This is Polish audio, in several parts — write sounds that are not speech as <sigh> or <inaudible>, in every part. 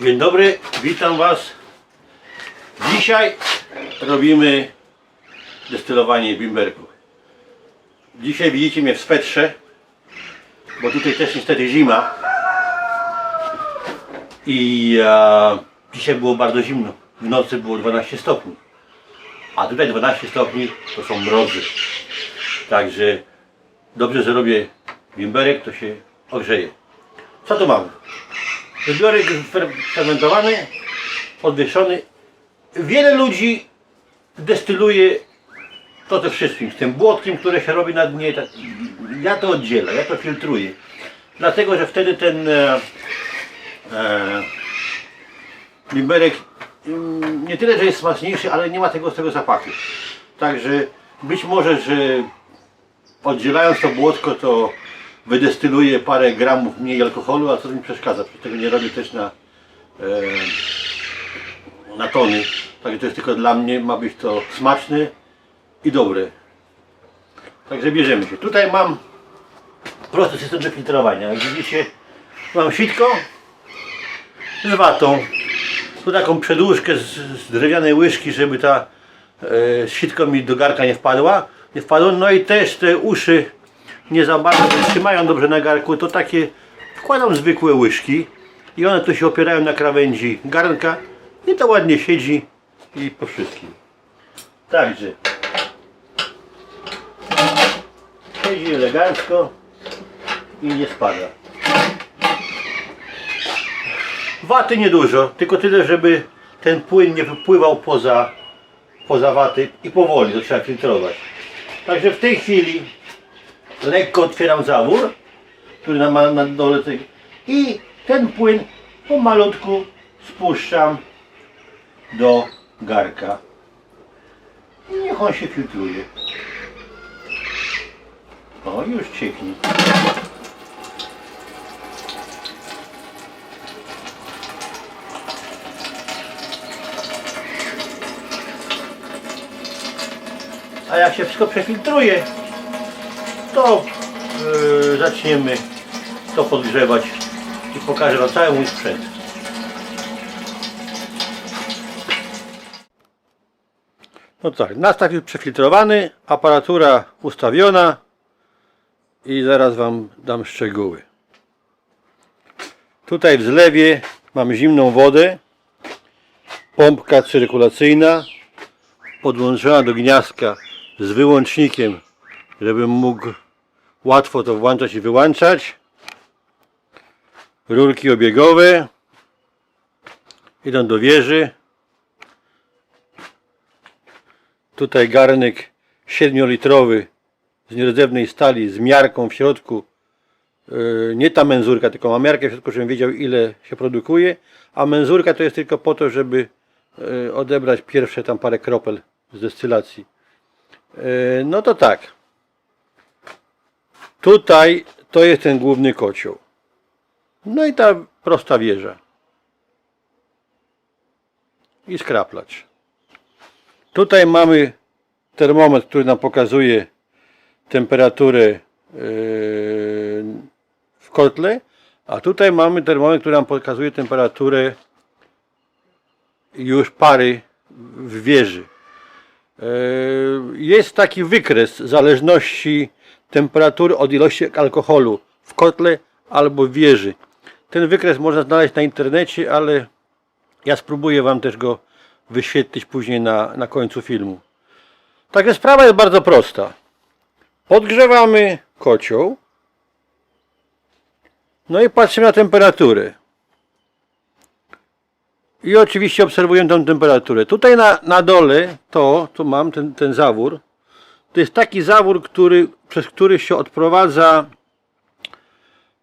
Dzień dobry, witam Was. Dzisiaj robimy destylowanie bimberków. Dzisiaj widzicie mnie w swetrze, bo tutaj też niestety zima. I e, dzisiaj było bardzo zimno. W nocy było 12 stopni. A tutaj 12 stopni to są mrozy. Także dobrze, że robię bimberek, to się ogrzeje. Co tu mamy? Zbiorek fer- fermentowany, odwieszony. Wiele ludzi destyluje to ze wszystkim, z tym błotkiem, które się robi na dnie. tak- Ja to oddzielę, ja to filtruję. Dlatego, że wtedy ten e, e, bimberek mm, nie tyle, że jest smaczniejszy, ale nie ma tego, tego zapachu. Także być może, że oddzielając to błotko, to wydestyluję parę gramów mniej alkoholu, a co mi przeszkadza? Przecież tego nie robię też na, e, na tony. Także to jest tylko dla mnie, ma być to smaczne i dobre. Także bierzemy się. Tutaj mam prosty system do filtrowania. Jak widzicie, mam sitko z watą. Tu taką przedłużkę z, z drewnianej łyżki, żeby ta e, sitko mi do garka nie wpadła. Nie wpadło. No i też te uszy nie za bardzo trzymają dobrze na garku, to takie wkładam zwykłe łyżki i one tu się opierają na krawędzi garnka i to ładnie siedzi i po wszystkim. Także siedzi elegancko i nie spada. Waty niedużo, tylko tyle, żeby ten płyn nie wypływał poza, poza waty i powoli to trzeba filtrować. Także w tej chwili lekko otwieram zawór, który ma na dole i ten płyn pomalutku spuszczam do garka. I niech on się filtruje. O, już cieknie. A jak się wszystko przefiltruje, to yy, zaczniemy to podgrzewać i pokażę Wam cały mój sprzęt. No tak, nastaw już przefiltrowany, aparatura ustawiona i zaraz Wam dam szczegóły. Tutaj w zlewie mam zimną wodę, pompka cyrkulacyjna podłączona do gniazdka z wyłącznikiem, żebym mógł łatwo to włączać i wyłączać. Rurki obiegowe idą do wieży. Tutaj garnek 7-litrowy z nierdzewnej stali z miarką w środku. Yy, Nie ta menzurka, tylko ma miarkę w środku, żebym wiedział ile się produkuje. A menzurka to jest tylko po to, żeby yy, odebrać pierwsze tam parę kropel z destylacji. Yy, No to tak. Tutaj to jest ten główny kocioł. No i ta prosta wieża. I skraplacz. Tutaj mamy termometr, który nam pokazuje temperaturę yy, w kotle, a tutaj mamy termometr, który nam pokazuje temperaturę już pary w wieży. Yy, Jest taki wykres zależności temperatury od ilości alkoholu w kotle albo w wieży. Ten wykres można znaleźć na internecie, ale ja spróbuję Wam też go wyświetlić później na, na końcu filmu. Także sprawa jest bardzo prosta. Podgrzewamy kocioł. No i patrzymy na temperaturę. I oczywiście obserwujemy tą temperaturę. Tutaj na, na dole to, tu mam ten, ten zawór. To jest taki zawór, który, przez który się odprowadza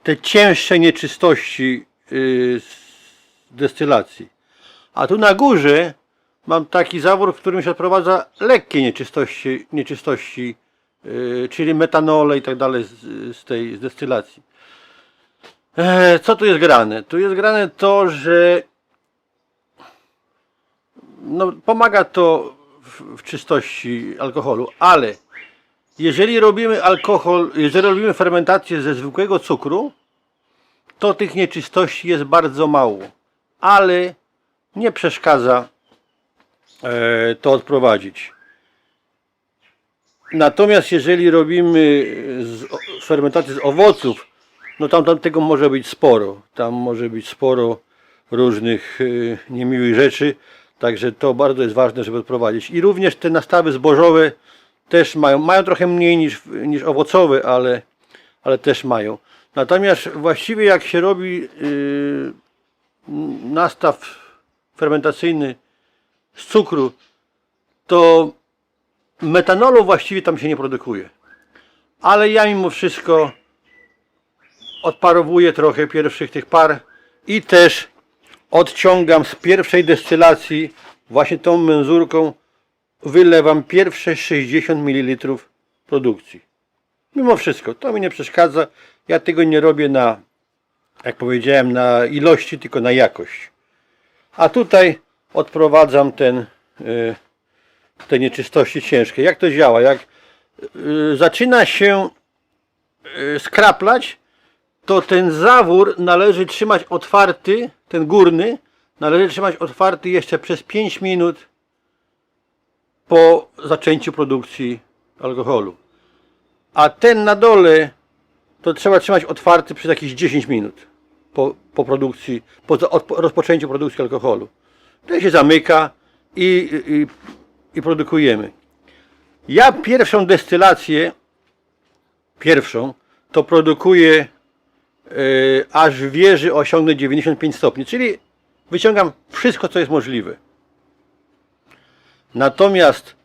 te cięższe nieczystości yy, z destylacji. A tu na górze mam taki zawór, w którym się odprowadza lekkie nieczystości, nieczystości yy, czyli metanole i tak dalej z, z tej z destylacji. E, co tu jest grane? Tu jest grane to, że no, pomaga to w, w czystości alkoholu, ale jeżeli robimy alkohol, jeżeli robimy fermentację ze zwykłego cukru, to tych nieczystości jest bardzo mało. ale nie przeszkadza e, to odprowadzić. Natomiast jeżeli robimy z, o- z owoców, no tam, tam tego może być sporo. Tam może być sporo różnych y, niemiłych rzeczy. Także to bardzo jest ważne, żeby odprowadzić. I również te nastawy zbożowe też mają, mają trochę mniej niż, niż owocowe, ale, ale też mają. Natomiast właściwie jak się robi y, nastaw fermentacyjny z cukru, to metanolu właściwie tam się nie produkuje. Ale ja mimo wszystko odparowuję trochę pierwszych tych par i też odciągam z pierwszej destylacji właśnie tą menzurką wylewam pierwsze 60 ml produkcji. Mimo wszystko, to mi nie przeszkadza. Ja tego nie robię na, jak powiedziałem, na ilości, tylko na jakość. A tutaj odprowadzam ten, y, te nieczystości ciężkie. Jak to działa? Jak y, zaczyna się y, skraplać, to ten zawór należy trzymać otwarty, ten górny, należy trzymać otwarty jeszcze przez 5 minut po zaczęciu produkcji alkoholu. A ten na dole to trzeba trzymać otwarty przez jakieś 10 minut po, po produkcji, po po rozpoczęciu produkcji alkoholu. To się zamyka i, i, i produkujemy. Ja pierwszą destylację, pierwszą, to produkuję yy, aż wieży osiągnę 95 stopni, czyli wyciągam wszystko, co jest możliwe. Natomiast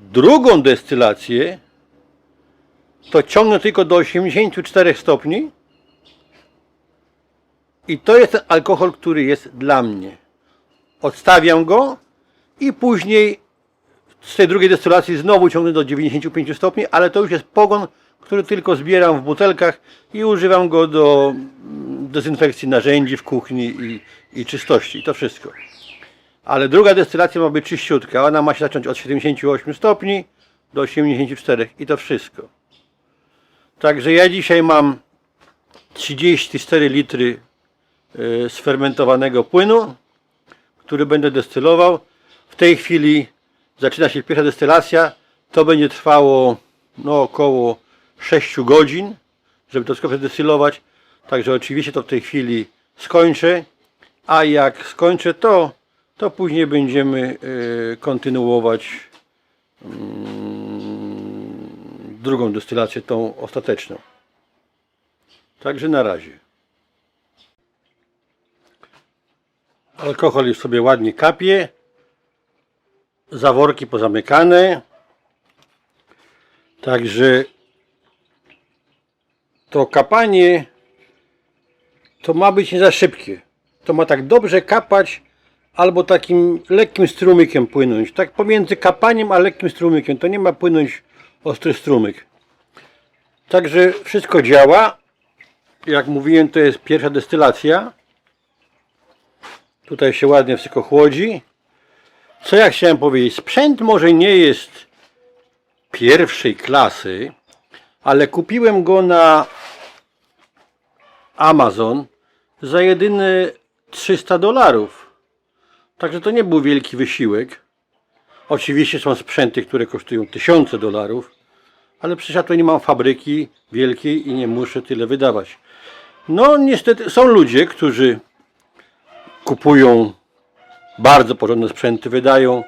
drugą destylację to ciągnę tylko do 84 stopni i to jest ten alkohol, który jest dla mnie. Odstawiam go i później z tej drugiej destylacji znowu ciągnę do 95 stopni, ale to już jest pogon, który tylko zbieram w butelkach i używam go do mm, dezynfekcji narzędzi w kuchni i, i czystości. To wszystko. Ale druga destylacja ma być czyściutka. Ona ma się zacząć od 78 stopni do 84 i to wszystko. Także ja dzisiaj mam 34 litry y, sfermentowanego płynu, który będę destylował. W tej chwili zaczyna się pierwsza destylacja. To będzie trwało no, około 6 godzin, żeby to wszystko destylować. Także oczywiście to w tej chwili skończę. A jak skończę to, to później będziemy y, kontynuować mm, drugą destylację, tą ostateczną. Także na razie. Alkohol już sobie ładnie kapie. Zaworki pozamykane. Także to kapanie to ma być nie za szybkie. To ma tak dobrze kapać albo takim lekkim strumykiem płynąć. Tak pomiędzy kapaniem a lekkim strumykiem. To nie ma płynąć ostry strumyk. Także wszystko działa. Jak mówiłem, to jest pierwsza destylacja. Tutaj się ładnie wszystko chłodzi. Co ja chciałem powiedzieć? Sprzęt może nie jest pierwszej klasy, ale kupiłem go na Amazon za jedyne 300 dolarów. Także to nie był wielki wysiłek. Oczywiście są sprzęty, które kosztują tysiące dolarów, ale przecież ja tu nie mam fabryki wielkiej i nie muszę tyle wydawać. No niestety są ludzie, którzy kupują bardzo porządne sprzęty, wydają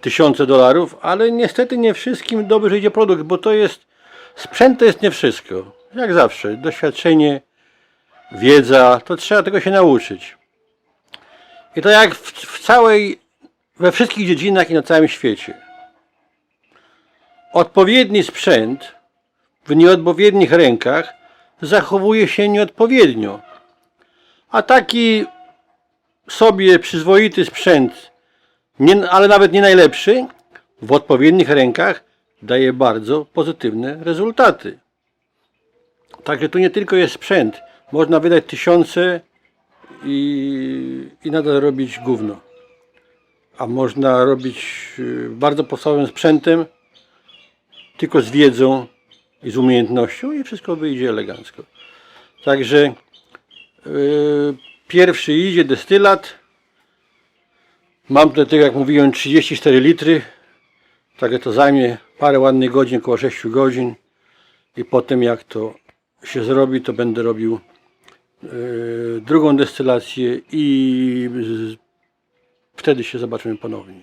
tysiące dolarów, ale niestety nie wszystkim dobrze idzie produkt, bo to jest sprzęt to jest nie wszystko. Jak zawsze, doświadczenie, wiedza, to trzeba tego się nauczyć. I to jak w, całej, we wszystkich dziedzinach i na całym świecie. Odpowiedni sprzęt w nieodpowiednich rękach zachowuje się nieodpowiednio. A taki sobie przyzwoity sprzęt, nie, ale nawet nie najlepszy, w odpowiednich rękach daje bardzo pozytywne rezultaty. Także tu nie tylko jest sprzęt. Można wydać tysiące i, i nadal robić gówno. A można robić y, bardzo podstawowym sprzętem, tylko z wiedzą i z umiejętnością i wszystko wyjdzie elegancko. Także yy, Pierwszy idzie destylat. Mam tutaj, tak jak mówiłem, 34 litry. Także to zajmie parę ładnych godzin, około 6 godzin. I potem jak to się zrobi, to będę robił yy, drugą destylację i wtedy się zobaczymy ponownie.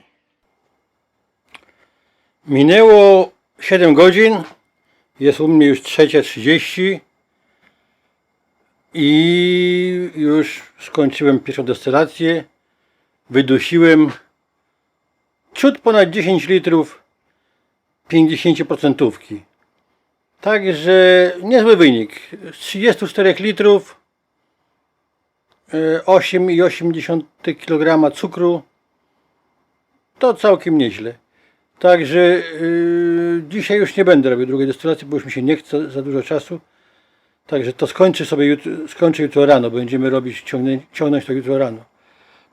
Minęło 7 godzin. Jest u mnie już 3.30 i już skończyłem pierwszą destylację. Wydusiłem ciut ponad 10 litrów 50%. Także niezły wynik. Z 34 litrów 8,8 kg cukru to całkiem nieźle. Także yy, dzisiaj już nie będę robił drugiej destylacji, bo już mi się nie chce za dużo czasu. Także to skończę sobie jutro, skończę jutro rano. Będziemy robić, ciągnę, ciągnąć to jutro rano.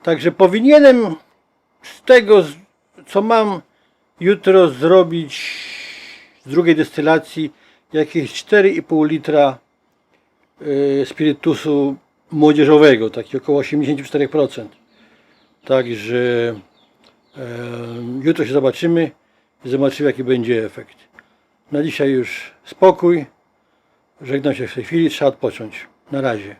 Także powinienem z tego, co mam jutro zrobić z drugiej destylacji jakieś 4,5 litra yy, spirytusu młodzieżowego, taki około 84%. Także Em, Jutro się zobaczymy i zobaczymy jaki będzie efekt. Na dzisiaj już spokój. Żegnam się w tej chwili, trzeba odpocząć. Na razie.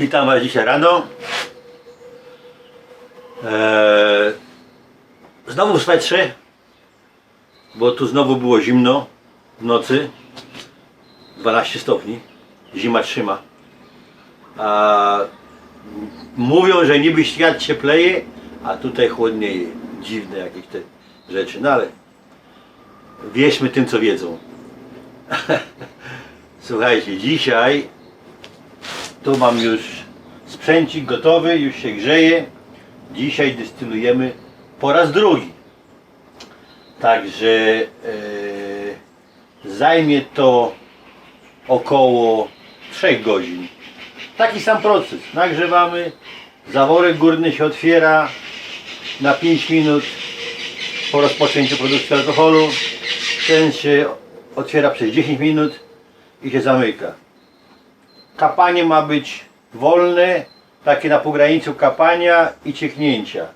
Witam Was dzisiaj rano. Eee, znowu w swetrze, bo tu znowu było zimno w nocy. 12 stopni. Zima trzyma. A mówią, że niby świat ciepleje, a tutaj chłodnieje. Dziwne jakieś te rzeczy. No ale wierzmy tym, co wiedzą. <laughs> Słuchajcie, dzisiaj tu mam już sprzęcik gotowy, już się grzeje. Dzisiaj dystylujemy po raz drugi. Także e, zajmie to około 3 godzin. Taki sam proces. Nagrzewamy, zaworek górny się otwiera na 5 minut po rozpoczęciu produkcji alkoholu. Ten się otwiera przez 10 minut i się zamyka. Kapanie ma być wolne, takie na pograniczu kapania i cieknięcia.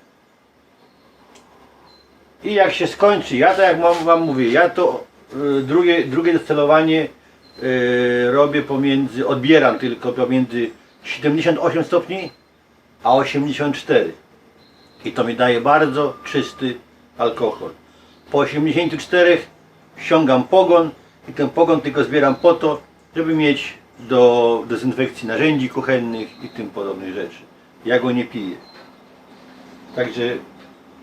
I jak się skończy, ja tak jak wam- wam mówię, ja to y, drugie, drugie destylowanie y, robię pomiędzy, odbieram tylko pomiędzy 78 stopni a 84. I to mi daje bardzo czysty alkohol. Po 84 ściągam pogon i ten pogon tylko zbieram po to, żeby mieć do dezynfekcji narzędzi kuchennych i tym podobnych rzeczy. Ja go nie piję. Także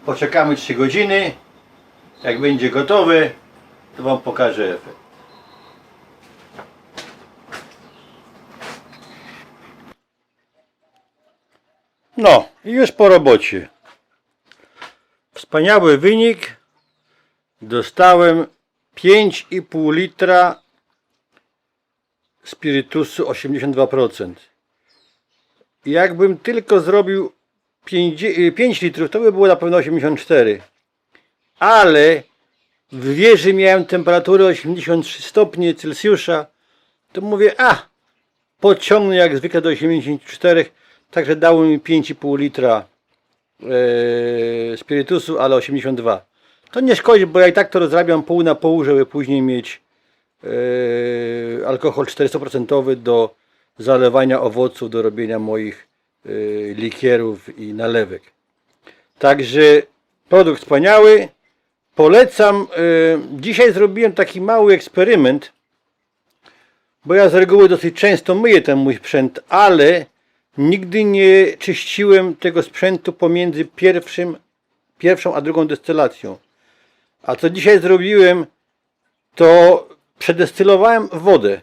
poczekamy 3 godziny. Jak będzie gotowe, to Wam pokażę efekt. No, i już po robocie. Wspaniały wynik. Dostałem 5,5 litra spirytusu 82%. Jakbym tylko zrobił 5, 5 litrów, to by było na pewno 84. Ale w wieży miałem temperaturę 83 stopnie Celsjusza. To mówię, a podciągnę jak zwykle do 84, także dało mi 5,5 litra e, spirytusu, ale 82. To nie szkodzi, bo ja i tak to rozrabiam pół na pół, żeby później mieć e, alkohol 400% do zalewania owoców, do robienia moich likierów i nalewek. Także produkt wspaniały. Polecam. e, Dzisiaj zrobiłem taki mały eksperyment, bo ja z reguły dosyć często myję ten mój sprzęt, ale nigdy nie czyściłem tego sprzętu pomiędzy pierwszym, pierwszą a drugą destylacją. A co dzisiaj zrobiłem, to przedestylowałem wodę,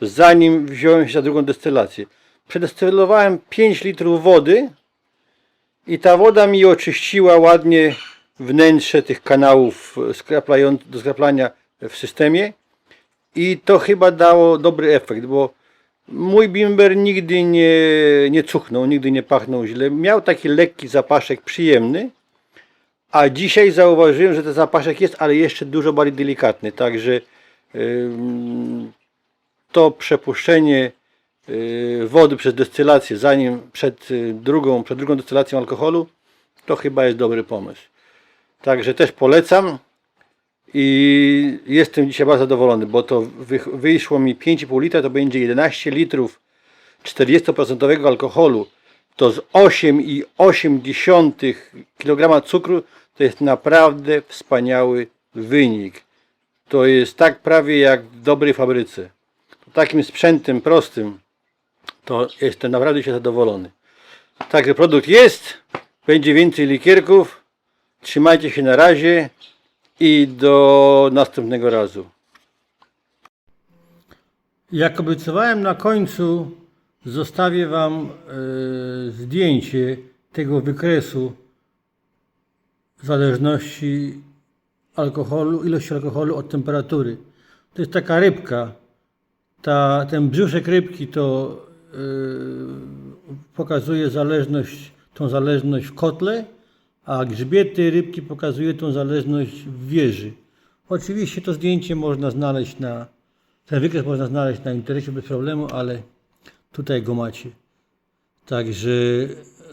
zanim wziąłem się za drugą destylację. Przedestylowałem 5 litrów wody i ta woda mi oczyściła ładnie wnętrze tych kanałów skraplając- do skraplania w systemie i to chyba dało dobry efekt, bo mój bimber nigdy nie, nie cuchnął, nigdy nie pachnął źle. Miał taki lekki zapaszek przyjemny, A dzisiaj zauważyłem, że ten zapaszek jest, ale jeszcze dużo bardziej delikatny. Także ym, to przepuszczenie wody przez destylację, zanim przed y, drugą, przed drugą destylacją alkoholu, to chyba jest dobry pomysł. Także też polecam i jestem dzisiaj bardzo zadowolony, bo to wy, wyszło mi 5,5 litra, to będzie 11 litrów 40% alkoholu, to z 8,8 kg cukru to jest naprawdę wspaniały wynik. To jest tak prawie jak w dobrej fabryce. Takim sprzętem prostym to jestem naprawdę się zadowolony. Także produkt jest, będzie więcej likierków. Trzymajcie się na razie i do następnego razu. Jak obiecywałem na końcu, zostawię Wam e, zdjęcie tego wykresu zależności alkoholu, ilości alkoholu od temperatury. To jest taka rybka. Ta, ten brzuszek rybki to pokazuje zależność, tą zależność w kotle, a grzbiety rybki pokazuje tą zależność w wieży. Oczywiście to zdjęcie można znaleźć na, ten wykres można znaleźć na internecie bez problemu, ale tutaj go macie. Także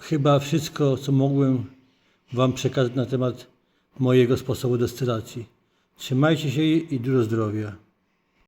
chyba wszystko, co mogłem Wam przekazać na temat mojego sposobu destylacji. Trzymajcie się i dużo zdrowia.